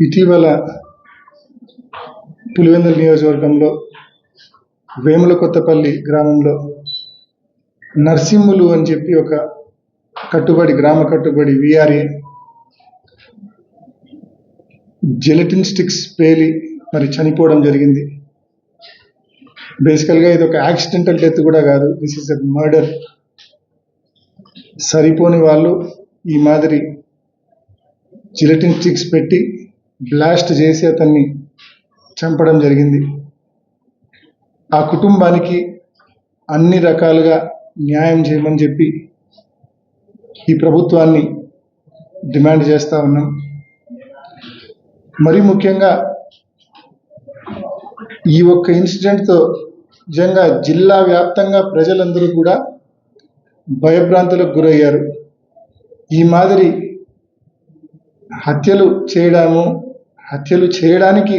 ఇటీవల పులివెందుల నియోజకవర్గంలో వేముల కొత్తపల్లి గ్రామంలో నర్సింహులు అని చెప్పి ఒక కట్టుబడి గ్రామ కట్టుబడి విఆర్ఏ జెలటిన్ స్టిక్స్ పేలి మరి చనిపోవడం జరిగింది. బేసికల్గా ఇది ఒక యాక్సిడెంటల్ డెత్ కూడా కాదు. దిస్ ఇస్ ఎ మర్డర్ సరిపోని వాళ్ళు ఈ మాదిరి జిలటిన్ స్టిక్స్ పెట్టి బ్లాస్ట్ చేసి అతన్ని చంపడం జరిగింది. ఆ కుటుంబానికి అన్ని రకాలుగా న్యాయం చేయమని చెప్పి ఈ ప్రభుత్వాన్ని డిమాండ్ చేస్తూ ఉన్నాం. మరి ముఖ్యంగా ఈ ఒక్క ఇన్సిడెంట్తో నిజంగా జిల్లా వ్యాప్తంగా ప్రజలందరూ కూడా భయభ్రాంతులకు గురయ్యారు. ఈ మాదిరి హత్యలు చేయడము హత్యలు చేయడానికి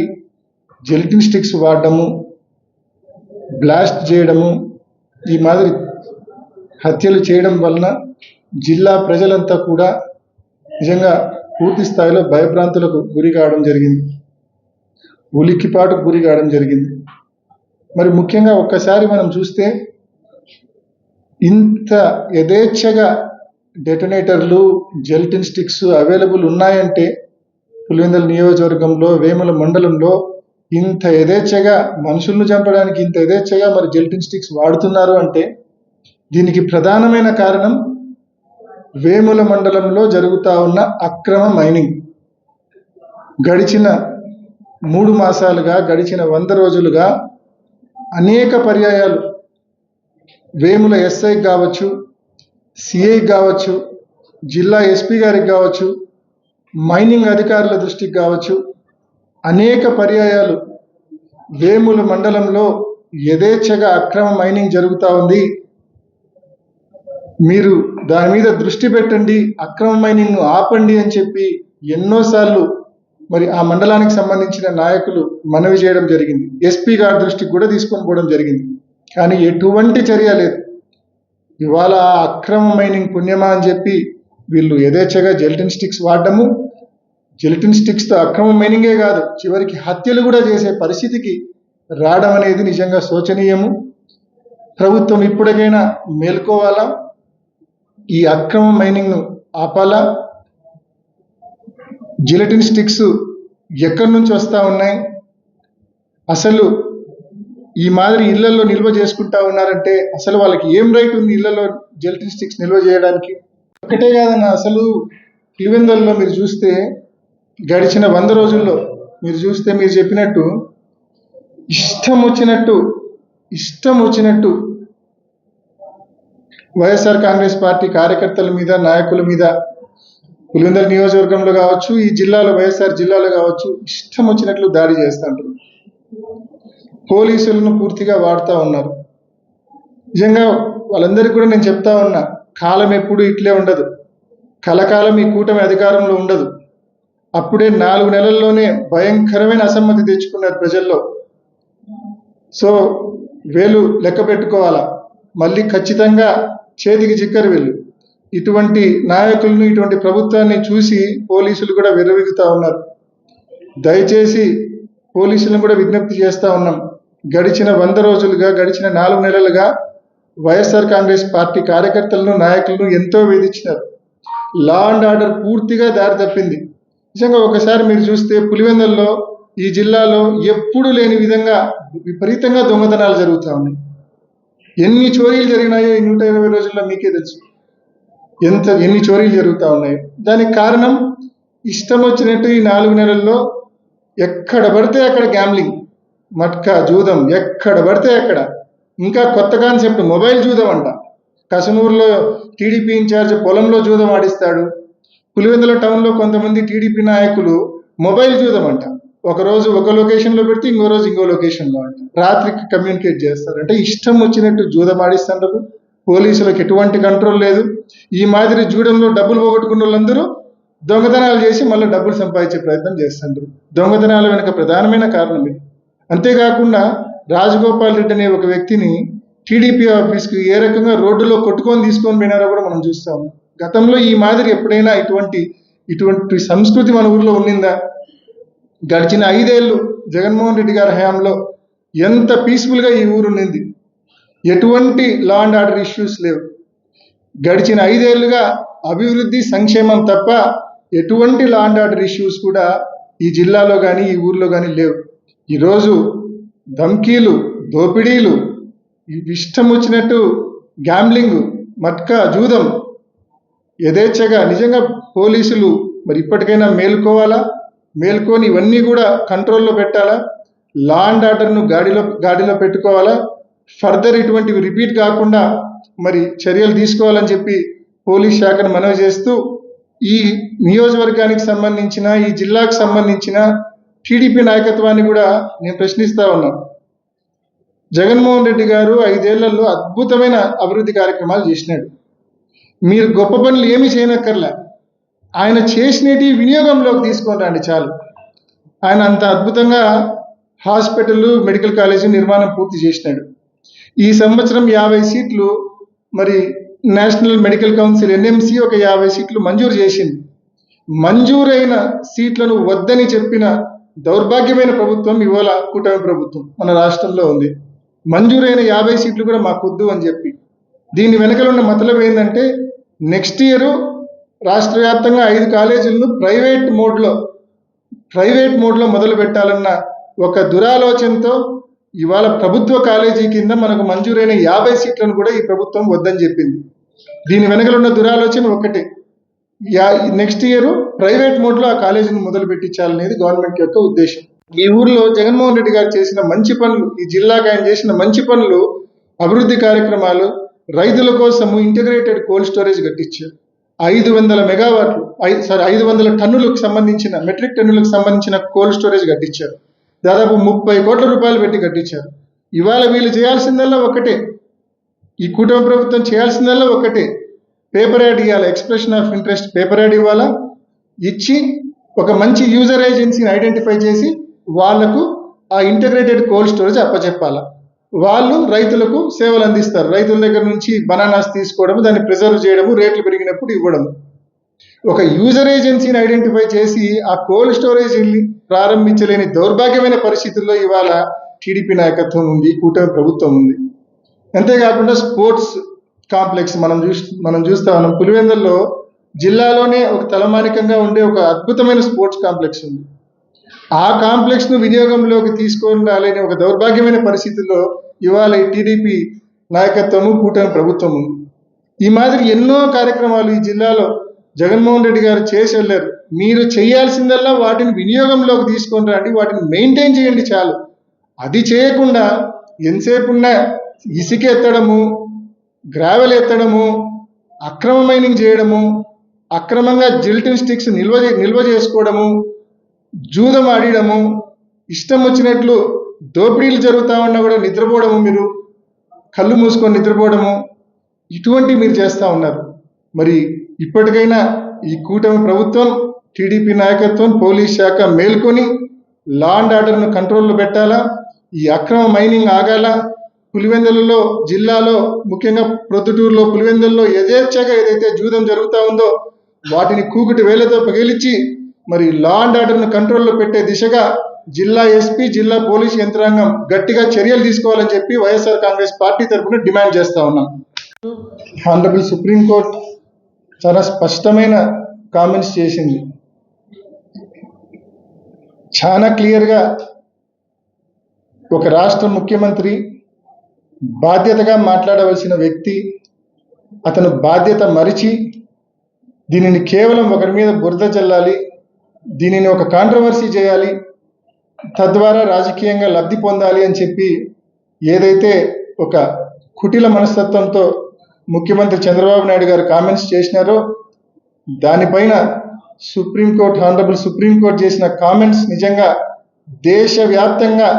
జెల్టిన్ స్టిక్స్ వాడడము బ్లాస్ట్ చేయడము ఈ మాదిరి హత్యలు చేయడం వలన జిల్లా ప్రజలంతా కూడా నిజంగా పూర్తి స్థాయిలో భయభ్రాంతులకు గురి కావడం జరిగింది. ఉలిక్కిపాటుకు గురి కావడం జరిగింది. మరి ముఖ్యంగా ఒక్కసారి మనం చూస్తే ఇంత యథేచ్ఛగా డెటనేటర్లు జెల్టిన్ స్టిక్స్ అవైలబుల్ ఉన్నాయంటే పులివెందుల నియోజకవర్గంలో వేముల మండలంలో ఇంత యథేచ్ఛగా మనుషులను చంపడానికి ఇంత యథేచ్ఛగా మరి జెల్టిన్ స్టిక్స్ వాడుతున్నారు అంటే దీనికి ప్రధానమైన కారణం వేముల మండలంలో జరుగుతూ ఉన్న అక్రమ మైనింగ్. గడిచిన మూడు మాసాలుగా గడిచిన వంద రోజులుగా అనేక పర్యాయాలు వేముల ఎస్ఐ కావచ్చు సిఐ కావచ్చు జిల్లా ఎస్పీ గారికి కావచ్చు మైనింగ్ అధికారుల దృష్టికి కావచ్చు అనేక పర్యాయాలు వేముల మండలంలో యథేచ్ఛగా అక్రమ మైనింగ్ జరుగుతూ ఉంది. మీరు దాని మీద దృష్టి పెట్టండి అక్రమ మైనింగ్ ఆపండి అని చెప్పి ఎన్నోసార్లు మరి ఆ మండలానికి సంబంధించిన నాయకులు మనవి చేయడం జరిగింది. ఎస్పీ గారి దృష్టికి కూడా తీసుకొని పోవడం జరిగింది. కానీ ఎటువంటి చర్య లేదు. ఇవాళ ఆ అక్రమ మైనింగ్ పుణ్యమా అని చెప్పి వీళ్ళు యథేచ్ఛగా జెలిటిన్ స్టిక్స్ వాడడము జెలిటిన్ స్టిక్స్తో అక్రమ మైనింగే కాదు చివరికి హత్యలు కూడా చేసే పరిస్థితికి రావడం అనేది నిజంగా శోచనీయము. ప్రభుత్వం ఇప్పటికైనా మేల్కోవాలా? ఈ అక్రమ మైనింగ్ను ఆపాలా? జిలటిన్ స్టిక్స్ ఎక్కడి నుంచి వస్తూ ఉన్నాయి? అసలు ఈ మాదిరి ఇళ్ళలో నిల్వ చేసుకుంటా ఉన్నారంటే అసలు వాళ్ళకి ఏం రైట్ ఉంది ఇళ్ళలో జెలటిన్ స్టిక్స్ నిల్వ చేయడానికి? ఒకటే కాదన్న అసలు పులివెందల్లో మీరు చూస్తే గడిచిన వంద రోజుల్లో మీరు చూస్తే మీరు చెప్పినట్టు ఇష్టం వచ్చినట్టు ఇష్టం వచ్చినట్టు వైఎస్ఆర్ కాంగ్రెస్ పార్టీ కార్యకర్తల మీద నాయకుల మీద పులివెందుల నియోజకవర్గంలో కావచ్చు ఈ జిల్లాలో వైఎస్ఆర్ జిల్లాలో కావచ్చు ఇష్టం వచ్చినట్లు దాడి చేస్తుంటారు. పోలీసులను పూర్తిగా వాడుతూ ఉన్నారు. నిజంగా వాళ్ళందరికీ కూడా నేను చెప్తా ఉన్నా కాలం ఎప్పుడు ఇట్లే ఉండదు. కలకాలం ఈ కూటమి అధికారంలో ఉండదు. అప్పుడే నాలుగు నెలల్లోనే భయంకరమైన అసమ్మతి తెచ్చుకున్నారు ప్రజల్లో. సో వేలు లెక్క పెట్టుకోవాలా? మళ్ళీ ఖచ్చితంగా చేతికి చిక్కరు వీళ్ళు. ఇటువంటి నాయకులను ఇటువంటి ప్రభుత్వాన్ని చూసి పోలీసులు కూడా విర్రవిగుతా ఉన్నారు. దయచేసి పోలీసులను కూడా విజ్ఞప్తి చేస్తూ ఉన్నాం. గడిచిన వంద రోజులుగా గడిచిన నాలుగు నెలలుగా వైఎస్ఆర్ కాంగ్రెస్ పార్టీ కార్యకర్తలను నాయకులను ఎంతో వేధించినారు. లా అండ్ ఆర్డర్ పూర్తిగా దారి తప్పింది. నిజంగా ఒకసారి మీరు చూస్తే పులివెందుల్లో ఈ జిల్లాలో ఎప్పుడూ లేని విధంగా విపరీతంగా దొంగతనాలు జరుగుతూ ఉన్నాయి. ఎన్ని చోరీలు జరిగినాయో ఈ నూట ఇరవై రోజుల్లో మీకే తెలుసు. ఎంత ఎన్ని చోరీలు జరుగుతూ ఉన్నాయో. దానికి కారణం ఇష్టం వచ్చినట్టు ఈ నాలుగు నెలల్లో ఎక్కడ పడితే అక్కడ గ్యాంబ్లింగ్ మట్కా జూదం ఎక్కడ పడితే ఎక్కడ ఇంకా కొత్త కాన్సెప్ట్ మొబైల్ జూదం అంట కసనూరులో టీడీపీ ఇన్ఛార్జ్ పొలంలో జూదం ఆడిస్తాడు. పులివెందుల టౌన్లో కొంతమంది టీడీపీ నాయకులు మొబైల్ జూదం అంట ఒక రోజు ఒక లొకేషన్లో పెడితే ఇంకో రోజు ఇంకో లొకేషన్లో అంట. రాత్రికి కమ్యూనికేట్ చేస్తారు అంటే ఇష్టం వచ్చినట్టు జూదం ఆడిస్తుంటారు పోలీసులకు ఎటువంటి కంట్రోల్ లేదు. ఈ మాదిరి జూడంలో డబ్బులు పోగొట్టుకున్న వాళ్ళందరూ దొంగతనాలు చేసి మళ్ళీ డబ్బులు సంపాదించే ప్రయత్నం చేస్తుంటారు దొంగతనాల వెనుక ప్రధానమైన కారణం ఇది. అంతేకాకుండా రాజగోపాల్ రెడ్డి అనే ఒక వ్యక్తిని టీడీపీ ఆఫీస్కి ఏ రకంగా రోడ్డులో కొట్టుకొని తీసుకొని పోయినారో కూడా మనం చూస్తాం. గతంలో ఈ మాదిరి ఎప్పుడైనా ఇటువంటి ఇటువంటి సంస్కృతి మన ఊర్లో ఉండిందా? గడిచిన ఐదేళ్ళు జగన్మోహన్ రెడ్డి గారి హయాంలో ఎంత పీస్ఫుల్గా ఈ ఊరు ఉండింది? ఎటువంటి లా అండ్ ఆర్డర్ ఇష్యూస్ లేవు. గడిచిన ఐదేళ్ళుగా అభివృద్ధి సంక్షేమం తప్ప ఎటువంటి లా అండ్ ఆర్డర్ ఇష్యూస్ కూడా ఈ జిల్లాలో కానీ ఈ ఊర్లో కానీ లేవు. ఈరోజు ధమ్కీలు దోపిడీలు ఇష్టం వచ్చినట్టు గ్యాంబ్లింగ్ మట్కా జూదం యథేచ్ఛగా నిజంగా పోలీసులు మరి ఇప్పటికైనా మేలుకోవాలా? మేల్కొని ఇవన్నీ కూడా కంట్రోల్లో పెట్టాలా? లా అండ్ ఆర్డర్ను గాడిలో గాడిలో పెట్టుకోవాలా? ఫర్దర్ ఇటువంటివి రిపీట్ కాకుండా మరి చర్యలు తీసుకోవాలని చెప్పి పోలీస్ శాఖను మనవి చేస్తూ ఈ నియోజకవర్గానికి సంబంధించిన ఈ జిల్లాకు సంబంధించిన టీడీపీ నాయకత్వాన్ని కూడా నేను ప్రశ్నిస్తా ఉన్నాను జగన్మోహన్ రెడ్డి గారు ఐదేళ్ళలో అద్భుతమైన అభివృద్ధి కార్యక్రమాలు చేసినాడు. మీరు గొప్ప పనులు ఏమీ చేయనక్కర్లే. ఆయన చేసినటి వినియోగంలోకి తీసుకొని రండి చాలు. ఆయన అంత అద్భుతంగా హాస్పిటల్ మెడికల్ కాలేజీ నిర్మాణం పూర్తి చేసినాడు. ఈ సంవత్సరం యాభై సీట్లు మరి నేషనల్ మెడికల్ కౌన్సిల్ ఎన్ఎంసి ఒక యాభై సీట్లు మంజూరు చేసింది. మంజూరైన సీట్లను వద్దని చెప్పిన దౌర్భాగ్యమైన ప్రభుత్వం ఇవాళ కూటమి ప్రభుత్వం మన రాష్ట్రంలో ఉంది. మంజూరైన యాభై సీట్లు కూడా మాకొద్దు అని చెప్పి. దీని వెనకల ఉన్న మతలబ్ ఏంటంటే నెక్స్ట్ ఇయర్ రాష్ట్ర వ్యాప్తంగా ఐదు కాలేజీలను ప్రైవేట్ మోడ్లో ప్రైవేట్ మోడ్లో మొదలు పెట్టాలన్న ఒక దురాలోచనతో ఇవాళ ప్రభుత్వ కాలేజీ కింద మనకు మంజూరైన యాభై సీట్లను కూడా ఈ ప్రభుత్వం వద్దని చెప్పింది. దీని వెనకలున్న దురాలోచన ఒకటే. నెక్స్ట్ ఇయర్ ప్రైవేట్ మోడ్లో ఆ కాలేజీని మొదలు పెట్టించాలనేది గవర్నమెంట్ యొక్క ఉద్దేశం. ఈ ఊర్లో జగన్మోహన్ రెడ్డి గారు చేసిన మంచి పనులు ఈ జిల్లాకు ఆయన చేసిన మంచి పనులు అభివృద్ధి కార్యక్రమాలు రైతుల కోసము ఇంటిగ్రేటెడ్ కోల్డ్ స్టోరేజ్ కట్టించారు. ఐదు వందల మెగావాట్లు ఐదు సారీ ఐదు వందల టన్నులకు సంబంధించిన మెట్రిక్ టన్నులకు సంబంధించిన కోల్డ్ స్టోరేజ్ కట్టించారు. దాదాపు ముప్పై కోట్ల రూపాయలు పెట్టి కట్టించారు. ఇవాళ వీళ్ళు చేయాల్సిందల్లా ఒకటే ఈ కూటమి ప్రభుత్వం చేయాల్సిందల్లా ఒకటే పేపర్ యాడ్ ఇవ్వాలి expression of interest paper ad ఇవ్వాలా? ఇచ్చి ఒక మంచి యూజర్ ఏజెన్సీని ఐడెంటిఫై చేసి వాళ్ళకు ఆ ఇంటగ్రేటెడ్ కోల్డ్ స్టోరేజ్ అప్పచెప్పాలా. వాళ్ళు రైతులకు సేవలు అందిస్తారు. రైతుల దగ్గర నుంచి బనానాస్ తీసుకోవడము దాన్ని ప్రిజర్వ్ చేయడము రేట్లు పెరిగినప్పుడు ఇవ్వడం ఒక యూజర్ ఏజెన్సీని ఐడెంటిఫై చేసి ఆ కోల్డ్ స్టోరేజ్ ప్రారంభించలేని దౌర్భాగ్యమైన పరిస్థితుల్లో ఇవాళ టీడీపీ నాయకత్వం ఉంది కూటమి ప్రభుత్వం ఉంది. అంతేకాకుండా స్పోర్ట్స్ కాంప్లెక్స్ మనం చూసి మనం చూస్తా ఉన్నాం. పులివెందుల్లో జిల్లాలోనే ఒక తలమానికంగా ఉండే ఒక అద్భుతమైన స్పోర్ట్స్ కాంప్లెక్స్ ఉంది. ఆ కాంప్లెక్స్ను వినియోగంలోకి తీసుకొని రాలేని ఒక దౌర్భాగ్యమైన పరిస్థితుల్లో ఇవాళ టీడీపీ నాయకత్వము కూటమి ప్రభుత్వం ఉంది. ఈ మాదిరి ఎన్నో కార్యక్రమాలు ఈ జిల్లాలో జగన్మోహన్ రెడ్డి గారు చేసి వెళ్ళారు. మీరు చేయాల్సిందల్లా వాటిని వినియోగంలోకి తీసుకొని రండి వాటిని మెయింటైన్ చేయండి చాలు. అది చేయకుండా ఎంతసేపు ఉన్నా ఇసుక ఎత్తడము గ్రావెల్ ఎత్తడము అక్రమ మైనింగ్ చేయడము అక్రమంగా జిల్టిన్ స్టిక్స్ నిల్వ నిల్వ చేసుకోవడము జూదం ఆడడము ఇష్టం వచ్చినట్లు దోపిడీలు జరుగుతా ఉన్నా కూడా నిద్రపోవడము మీరు కళ్ళు మూసుకొని నిద్రపోవడము ఇటువంటివి మీరు చేస్తూ ఉన్నారు. మరి ఇప్పటికైనా ఈ కూటమి ప్రభుత్వం టీడీపీ నాయకత్వం పోలీస్ శాఖ మేల్కొని లా అండ్ ఆర్డర్ను కంట్రోల్లో పెట్టాలా? ఈ అక్రమ మైనింగ్ ఆగాల? పులివెందులలో జిల్లాలో ముఖ్యంగా ప్రొద్దుటూరులో పులివెందుల్లో యథేచ్ఛగా ఏదైతే జూదం జరుగుతూ ఉందో వాటిని కూకుటి వేలతో పగిలిచ్చి మరి లా అండ్ ఆర్డర్ను కంట్రోల్లో పెట్టే దిశగా జిల్లా ఎస్పీ జిల్లా పోలీస్ యంత్రాంగం గట్టిగా చర్యలు తీసుకోవాలని చెప్పి వైఎస్ఆర్ కాంగ్రెస్ పార్టీ తరఫున డిమాండ్ చేస్తా ఉన్నాం. ఆనరబుల్ సుప్రీంకోర్టు చాలా స్పష్టమైన కామెంట్స్ చేసింది. చాలా క్లియర్గా ఒక రాష్ట్ర ముఖ్యమంత్రి బాధ్యతగా మాట్లాడవలసిన వ్యక్తి అతను బాధ్యత మరిచి దీనిని కేవలం ఒకరి మీద బురద చల్లాలి దీనిని ఒక కాంట్రవర్సీ చేయాలి తద్వారా రాజకీయంగా లబ్ధి పొందాలి అని చెప్పి ఏదైతే ఒక కుటిల మనస్తత్వంతో ముఖ్యమంత్రి చంద్రబాబు నాయుడు గారు కామెంట్స్ చేసినారో దానిపైన supreme court honourable supreme court చేసిన కామెంట్స్ నిజంగా దేశవ్యాప్తంగా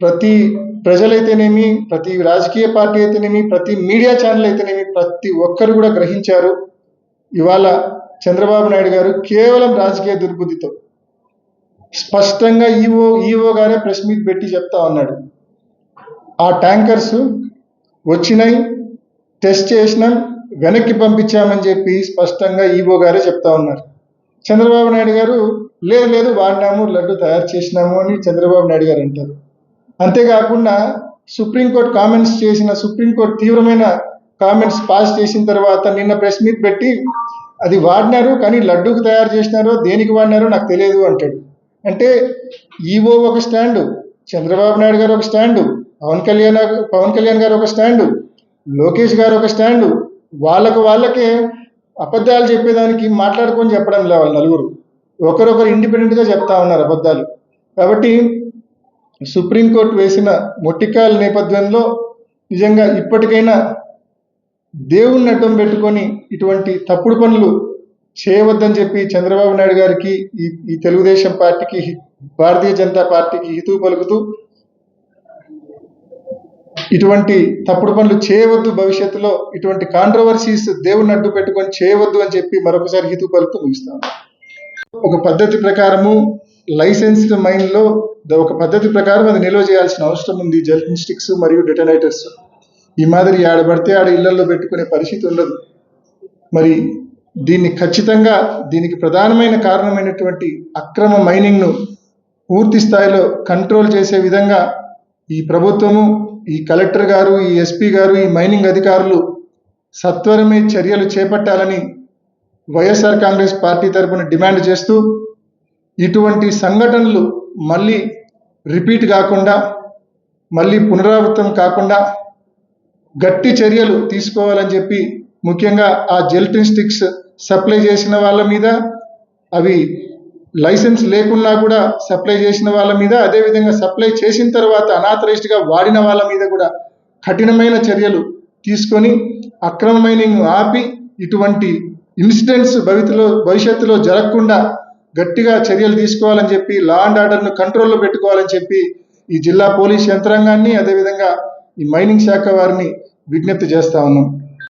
ప్రతి ప్రజలైతేనేమి ప్రతి రాజకీయ పార్టీ అయితేనేమి ప్రతి మీడియా ఛానల్ అయితేనేమి ప్రతి ఒక్కరు కూడా గ్రహించారు ఇవాళ చంద్రబాబు నాయుడు గారు కేవలం రాజకీయ దుర్బుద్ధితో. స్పష్టంగా ఈవో ఈవో గారే ప్రెస్ మీట్ పెట్టి చెప్తా ఉన్నాడు. ఆ ట్యాంకర్స్ వచ్చినాయి టెస్ట్ చేసినాం వెనక్కి పంపించామని చెప్పి స్పష్టంగా ఈవో గారే చెప్తా ఉన్నారు. చంద్రబాబు నాయుడు గారు లేదు లేదు వాడినాము లడ్డు తయారు చేసినాము అని చంద్రబాబు నాయుడు గారు అంటారు. అంతేకాకుండా సుప్రీంకోర్టు కామెంట్స్ చేసిన సుప్రీంకోర్టు తీవ్రమైన కామెంట్స్ పాస్ చేసిన తర్వాత నిన్న ప్రెస్ మీట్ పెట్టి అది వాడినారు కానీ లడ్డూకి తయారు చేసినారో దేనికి వాడినారో నాకు తెలియదు అంటాడు. అంటే ఈవో ఒక స్టాండు చంద్రబాబు నాయుడు గారు ఒక స్టాండు పవన్ కళ్యాణ్ పవన్ కళ్యాణ్ గారు ఒక స్టాండు లోకేష్ గారు ఒక స్టాండు వాళ్ళకు వాళ్ళకే అబద్ధాలు చెప్పేదానికి మాట్లాడుకొని చెప్పడం లేదు వాళ్ళు నలుగురు. ఒకరొకరు ఇండిపెండెంట్గా చెప్తా ఉన్నారు అబద్ధాలు. కాబట్టి సుప్రీంకోర్టు వేసిన మొట్టికాల నేపథ్యంలో నిజంగా ఇప్పటికైనా దేవుణ్ణి అడ్డం పెట్టుకొని ఇటువంటి తప్పుడు పనులు చేయవద్దని చెప్పి చంద్రబాబు నాయుడు గారికి ఈ ఈ తెలుగుదేశం పార్టీకి భారతీయ జనతా పార్టీకి హితువు పలుకుతూ ఇటువంటి తప్పుడు పనులు చేయవద్దు భవిష్యత్తులో ఇటువంటి కాంట్రవర్సీస్ దేవుని అడ్డు పెట్టుకొని చేయవద్దు అని చెప్పి మరొకసారి హితువు పలుకుతూ ముగిస్తాను. ఒక పద్ధతి ప్రకారము లైసెన్స్డ్ మైన్లో ఒక పద్ధతి ప్రకారం అది నిల్వ చేయాల్సిన అవసరం ఉంది. జెల్ఫిన్ స్టిక్స్ మరియు డిటనైటర్స్. ఈ మాదిరి ఆడబడితే ఆడ ఇళ్ళలో పెట్టుకునే పరిస్థితి ఉండదు. మరి దీన్ని ఖచ్చితంగా దీనికి ప్రధానమైన కారణమైనటువంటి అక్రమ మైనింగ్ను పూర్తి స్థాయిలో కంట్రోల్ చేసే విధంగా ఈ ప్రభుత్వము ఈ కలెక్టర్ గారు ఈ ఎస్పీ గారు ఈ మైనింగ్ అధికారులు సత్వరమే చర్యలు చేపట్టాలని వైఎస్ఆర్ కాంగ్రెస్ పార్టీ తరపున డిమాండ్ చేస్తూ ఇటువంటి సంఘటనలు మళ్ళీ రిపీట్ కాకుండా మళ్ళీ పునరావృతం కాకుండా గట్టి చర్యలు తీసుకోవాలని చెప్పి ముఖ్యంగా ఆ జెల్టిన్ స్టిక్స్ సప్లై చేసిన వాళ్ళ మీద అవి లైసెన్స్ లేకున్నా కూడా సప్లై చేసిన వాళ్ళ మీద అదేవిధంగా సప్లై చేసిన తర్వాత అనాథరైజ్డ్గా వాడిన వాళ్ళ మీద కూడా కఠినమైన చర్యలు తీసుకొని అక్రమ మైనింగ్ ఆపి ఇటువంటి ఇన్సిడెంట్స్ భవిత్యలో భవిష్యత్తులో జరగకుండా గట్టిగా చర్యలు తీసుకోవాలని చెప్పి లా అండ్ ఆర్డర్ను కంట్రోల్లో పెట్టుకోవాలని చెప్పి ఈ జిల్లా పోలీస్ యంత్రాంగాన్ని అదేవిధంగా ఈ మైనింగ్ శాఖ వారిని విజ్ఞప్తి చేస్తా ఉన్నాం.